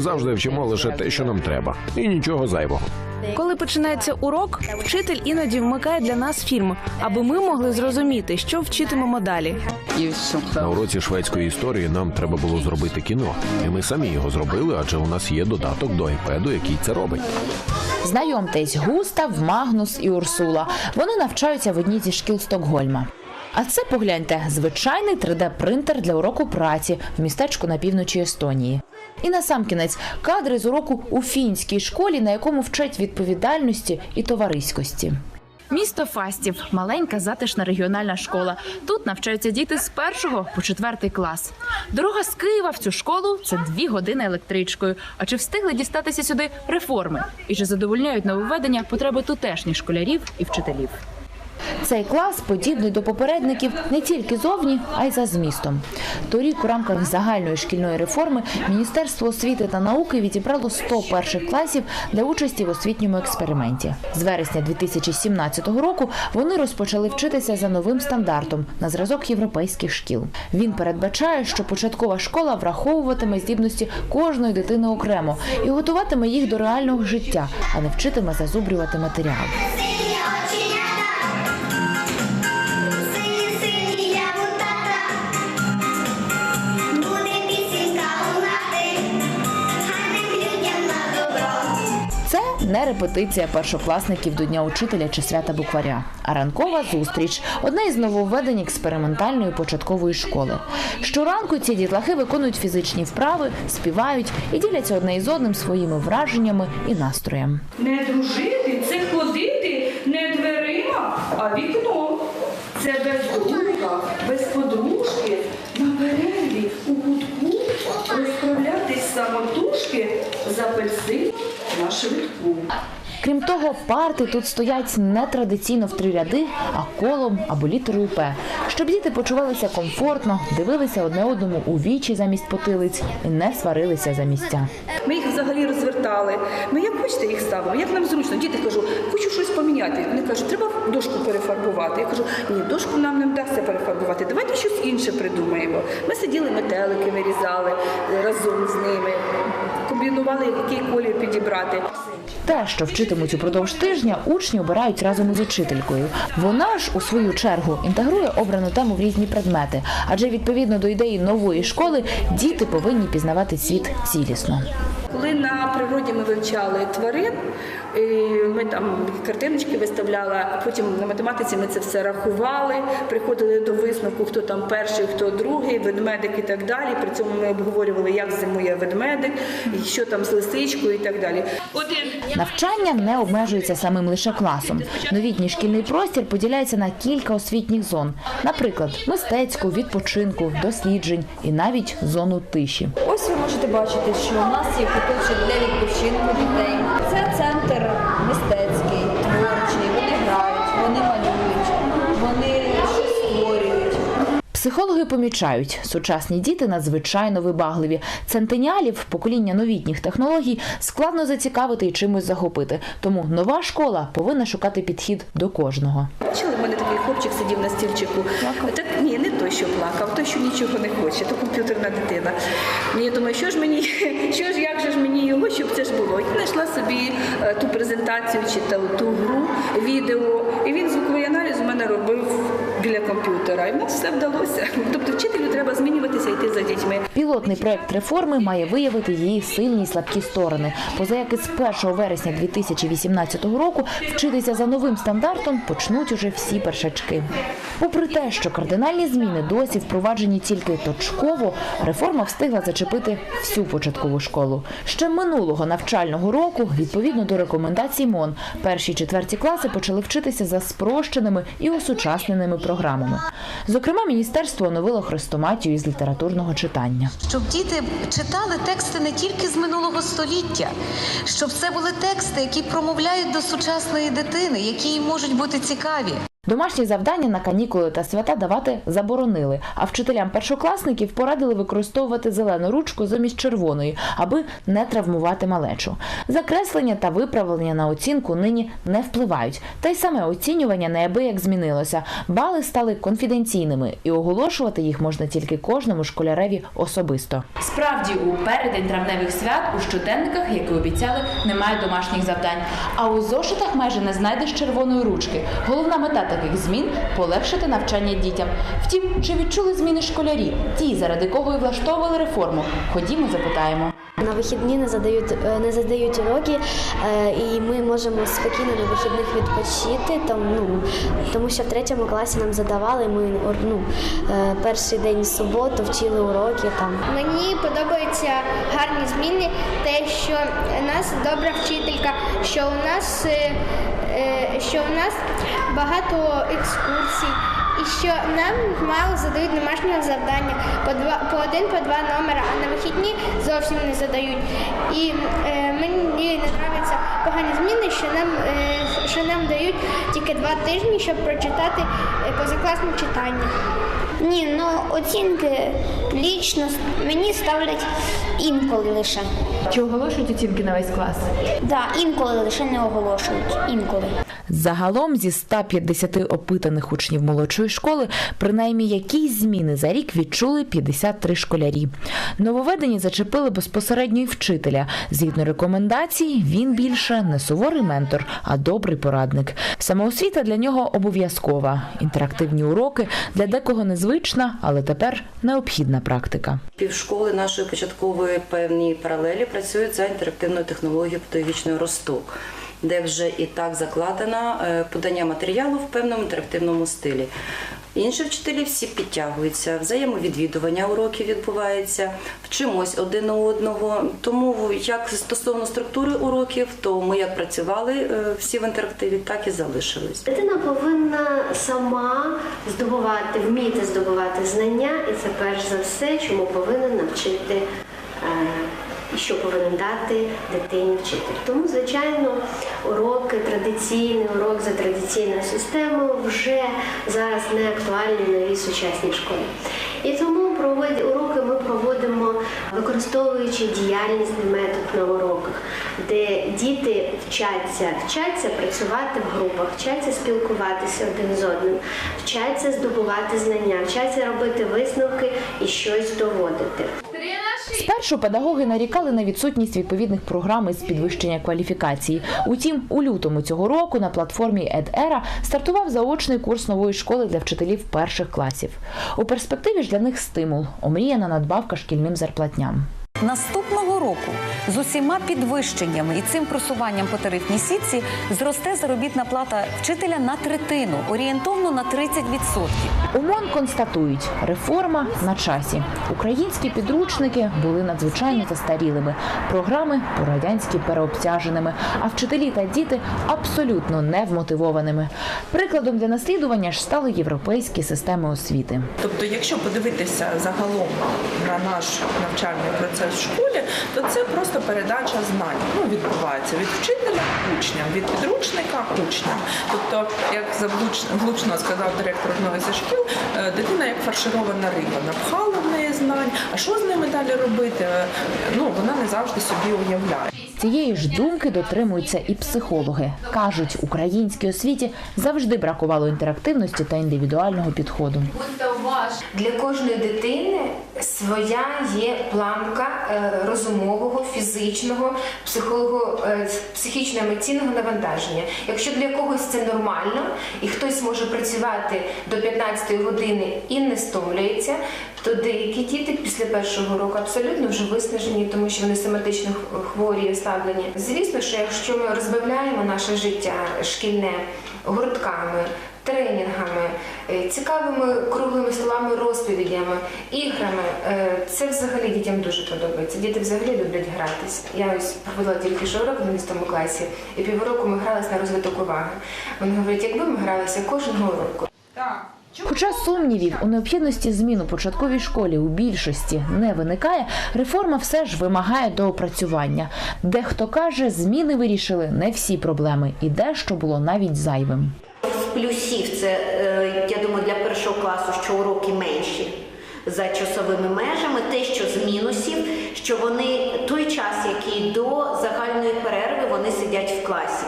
Завжди вчимо лише те, що нам треба, і нічого зайвого. Коли починається урок, вчитель іноді вмикає для нас фільм, аби ми могли зрозуміти, що вчитимемо далі. На уроці шведської історії нам треба було зробити кіно, і ми самі його зробили, адже у нас є додаток до iPad, який це робить. Знайомтесь, Густав, Магнус і Урсула. Вони навчаються в одній зі шкіл Стокгольма. А це погляньте, звичайний 3D-принтер для уроку праці в містечку на півночі Естонії. І насамкінець кадри з уроку у фінській школі, на якому вчать відповідальності і товариськості. Місто Фастів маленька затишна регіональна школа. Тут навчаються діти з першого по четвертий клас. Дорога з Києва в цю школу це дві години електричкою. А чи встигли дістатися сюди реформи? І чи задовольняють нововведення потреби тутешніх школярів і вчителів? Цей клас подібний до попередників не тільки зовні, а й за змістом. Торік у рамках загальної шкільної реформи Міністерство освіти та науки відібрало 100 перших класів для участі в освітньому експерименті. З вересня 2017 року вони розпочали вчитися за новим стандартом на зразок європейських шкіл. Він передбачає, що початкова школа враховуватиме здібності кожної дитини окремо і готуватиме їх до реального життя, а не вчитиме зазубрювати матеріал. Не репетиція першокласників до Дня учителя чи свята букваря, а ранкова зустріч одне із нововведень експериментальної початкової школи. Щоранку ці дітлахи виконують фізичні вправи, співають і діляться одне із одним своїми враженнями і настроєм. Не дружити це ходити не дверима, а вікном. Це без друга, без подружки, на перерві у кутку розправлятись самотужки з апельсином на швидку. Крім того, парти тут стоять не традиційно в три ряди, а колом або літерою П, щоб діти почувалися комфортно, дивилися одне одному у вічі замість потилиць і не сварилися за місця. Ми їх взагалі розвертали. Ми як хочете їх ставимо, як нам зручно. Діти кажу, хочу щось поміняти. Вони кажуть, треба дошку перефарбувати. Я кажу, ні, дошку нам не вдасться перефарбувати. Давайте щось інше придумаємо. Ми сиділи, метелики вирізали е, разом з ними, комбінували, який колір підібрати. Те, що вчитимуть упродовж тижня, учні обирають разом із учителькою. Вона ж у свою чергу інтегрує обрану тему в різні предмети, адже відповідно до ідеї нової школи діти повинні пізнавати світ цілісно. Коли на природі ми вивчали тварин, і ми там картиночки виставляли, а потім на математиці ми це все рахували, приходили до висновку, хто там перший, хто другий, ведмедик і так далі. При цьому ми обговорювали, як зимує ведмедик, і що там з лисичкою і так далі. Один Навчання не обмежується самим лише класом. Новітній шкільний простір поділяється на кілька освітніх зон, наприклад, мистецьку, відпочинку, досліджень і навіть зону тиші. Ось ви можете бачити, що у нас є куточок для відпочинку дітей. Це центр мистецький, творчий. Вони грають, вони малюють, вони щось створюють. Психологи помічають, сучасні діти надзвичайно вибагливі. Центеніалів, покоління новітніх технологій, складно зацікавити і чимось захопити. Тому нова школа повинна шукати підхід до кожного. Бачили, в мене такий хлопчик сидів на стільчику. Так, ні, не той, що плакав, той, що нічого не хоче, то комп'ютерна дитина. Ну, Я думаю, що ж мені, що ж, як же ж мені його, щоб це ж було. І знайшла собі е, ту презентацію чи ту, ту гру, відео. І він звуковий аналіз у мене робив біля комп'ютера. І в нас все вдалося. Тобто вчителю треба змінюватися, йти за дітьми. Пілотний проект реформи має виявити її сильні і слабкі сторони. Поза як із 1 вересня 2018 року вчитися за новим стандартом почнуть уже всі першачки. Попри те, що кардинальні зміни досі впроваджені тільки точково, реформа встигла зачепити всю початкову школу. Ще минулого навчального року, відповідно до рекомендацій МОН, перші четверті класи почали вчитися за спрощеними і осучасненими програмами. Зокрема, міністерство оновило хрестоматію із літературного читання. Щоб діти читали тексти не тільки з минулого століття, щоб це були тексти, які промовляють до сучасної дитини, які їй можуть бути цікаві. Домашні завдання на канікули та свята давати заборонили, а вчителям першокласників порадили використовувати зелену ручку замість червоної, аби не травмувати малечу. Закреслення та виправлення на оцінку нині не впливають. Та й саме оцінювання неабияк змінилося. Бали стали конфіденційними, і оголошувати їх можна тільки кожному школяреві особисто. Справді, у переддень травневих свят у щоденниках, як і обіцяли, немає домашніх завдань. А у зошитах майже не знайдеш червоної ручки. Головна мета таких змін полегшити навчання дітям. Втім, чи відчули зміни школярі? Ті, заради кого і влаштовували реформу. Ходімо, запитаємо. На вихідні не задають е, не задають уроки, е, і ми можемо спокійно на вихідних відпочити. Там ну тому що в третьому класі нам задавали. Ми ну, е, перший день суботу вчили уроки там. Мені подобаються гарні зміни, те, що нас добра вчителька, що у нас, що у нас багато екскурсій. І що нам мало задають домашнього завдання по два по один, по два номера, а на вихідні зовсім не задають. І е, мені не подобаються погані зміни, що нам е, що нам дають тільки два тижні, щоб прочитати е, позакласне читання. Ні, ну оцінки лічно мені ставлять інколи лише. Чи оголошують оцінки на весь клас? Да, інколи лише не оголошують. Інколи. Загалом зі 150 опитаних учнів молодшої школи принаймні якісь зміни за рік відчули 53 школярі. Нововведені зачепили безпосередньо й вчителя. Згідно рекомендацій, він більше не суворий ментор, а добрий порадник. Самоосвіта для нього обов'язкова. Інтерактивні уроки для декого незвична, але тепер необхідна практика. Півшколи нашої початкової певні паралелі працюють за інтерактивною технологією педагогічної росток, де вже і так закладено е, подання матеріалу в певному інтерактивному стилі. Інші вчителі всі підтягуються, взаємовідвідування уроків відбувається, вчимось один у одного. Тому як стосовно структури уроків, то ми як працювали е, всі в інтерактиві, так і залишились. Дитина повинна сама здобувати, вміти здобувати знання, і це перш за все, чому повинен навчити. Що повинен дати дитині вчитель. Тому, звичайно, уроки, традиційний урок за традиційною системою вже зараз не актуальні новій сучасній школі. І тому уроки ми проводимо, використовуючи діяльнісний метод на уроках, де діти вчаться, вчаться працювати в групах, вчаться спілкуватися один з одним, вчаться здобувати знання, вчаться робити висновки і щось доводити. Спершу педагоги нарікали на відсутність відповідних програм із підвищення кваліфікації. Утім, у лютому цього року на платформі EdEra стартував заочний курс нової школи для вчителів перших класів. У перспективі ж для них стимул омріяна надбавка шкільним зарплатням. Наступного року з усіма підвищеннями і цим просуванням по тарифній сітці зросте заробітна плата вчителя на третину, орієнтовно на 30%. УМОН констатують, реформа на часі. Українські підручники були надзвичайно застарілими, програми по-радянськи переобтяженими, а вчителі та діти абсолютно невмотивованими. Прикладом для наслідування ж стали європейські системи освіти. Тобто, якщо подивитися загалом на наш навчальний процес в школі, то це просто передача знань. Ну, відбувається від вчителя учням, від підручника учням. Тобто, як влучно сказав директор одного зі шкіл, е, дитина як фарширована риба, напхала в неї знань. А що з ними далі робити? Е, Ну вона не завжди собі уявляє. Цієї ж думки дотримуються і психологи. Кажуть, українській освіті завжди бракувало інтерактивності та індивідуального підходу. Для кожної дитини своя є планка е, розумового, фізичного, е, психічно-емоційного навантаження. Якщо для когось це нормально, і хтось може працювати до 15 години і не стомлюється, то деякі діти після першого року абсолютно вже виснажені, тому що вони соматично хворі і ослаблені. Звісно, що якщо ми розбавляємо наше життя шкільне гуртками, тренінгами, е, цікавими круглими столами, розповідями, іграми. Е, Це взагалі дітям дуже подобається. Діти взагалі люблять гратись. Я ось провела тільки що урок в 11 класі, і півроку ми гралися на розвиток уваги. Вони говорять, якби ми гралися кожного року. Хоча сумнівів у необхідності змін у початковій школі у більшості не виникає, реформа все ж вимагає доопрацювання. Дехто каже, зміни вирішили не всі проблеми, і дещо було навіть зайвим. Плюсів це, е, я думаю, для першого класу, що уроки менші за часовими межами, те, що з мінусів, що вони той час, який до загальної перерви, вони сидять в класі.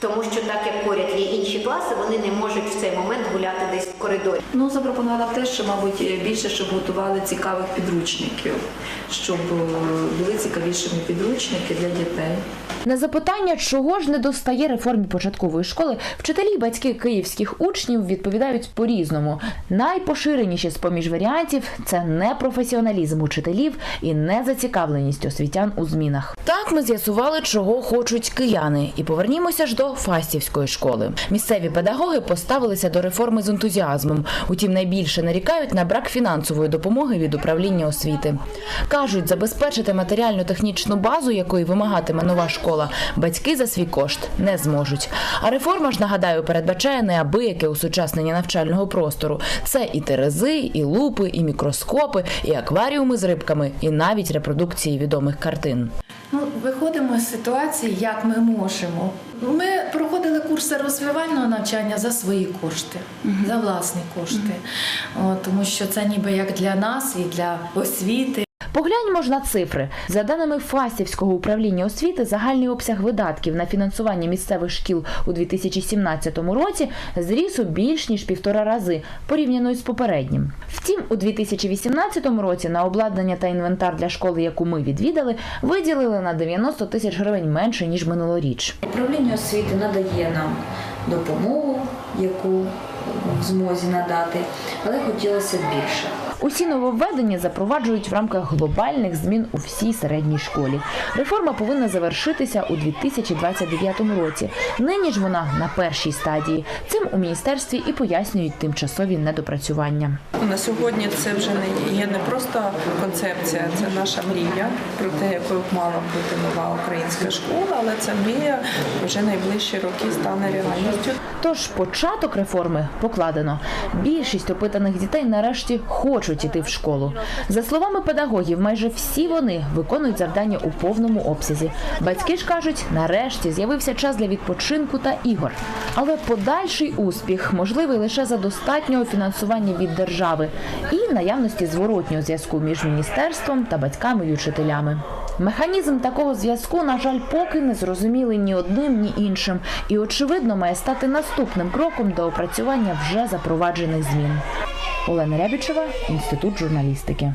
Тому що так як поряд є інші класи, вони не можуть в цей момент гуляти десь в коридорі. Ну, запропонувала те, що, мабуть, більше, щоб готували цікавих підручників, щоб е, були цікавішими підручники для дітей. На запитання, чого ж не достає реформі початкової школи, вчителі й батьки київських учнів відповідають по-різному. Найпоширеніші з поміж варіантів це непрофесіоналізм учителів і незацікавленість освітян у змінах. Так ми з'ясували, чого хочуть кияни, і повернімося ж до Фастівської школи. Місцеві педагоги поставилися до реформи з ентузіазмом. Утім, найбільше нарікають на брак фінансової допомоги від управління освіти. кажуть, забезпечити матеріально-технічну базу, якої вимагатиме нова школа, батьки за свій кошт не зможуть. А реформа ж нагадаю передбачає неабияке усучаснення навчального простору. Це і терези, і лупи, і мікроскопи, і акваріуми з рибками, і навіть репродукції відомих картин. Ну, виходимо з ситуації, як ми можемо. Ми проходили курси розвивального навчання за свої кошти, за власні кошти. От, тому що це ніби як для нас і для освіти. Погляньмо ж на цифри. За даними Фастівського управління освіти, загальний обсяг видатків на фінансування місцевих шкіл у 2017 році зріс у більш ніж півтора рази порівняно із попереднім. Втім, у 2018 році на обладнання та інвентар для школи, яку ми відвідали, виділили на 90 тисяч гривень менше ніж минулоріч. Управління освіти надає нам допомогу, яку в змозі надати, але хотілося більше. Усі нововведення запроваджують в рамках глобальних змін у всій середній школі. Реформа повинна завершитися у 2029 році. Нині ж вона на першій стадії. Цим у міністерстві і пояснюють тимчасові недопрацювання. На сьогодні це вже не є не просто концепція, це наша мрія про те, якою мала бути нова українська школа, але ця мрія вже найближчі роки стане реальністю. Тож початок реформи покладено. Більшість опитаних дітей нарешті хочуть іти в школу. За словами педагогів, майже всі вони виконують завдання у повному обсязі. Батьки ж кажуть, нарешті з'явився час для відпочинку та ігор. Але подальший успіх можливий лише за достатнього фінансування від держави і наявності зворотнього зв'язку між міністерством та батьками і учителями. Механізм такого зв'язку, на жаль, поки не зрозумілий ні одним, ні іншим, і очевидно має стати наступним кроком до опрацювання вже запроваджених змін. Олена Рябічева, інститут журналістики.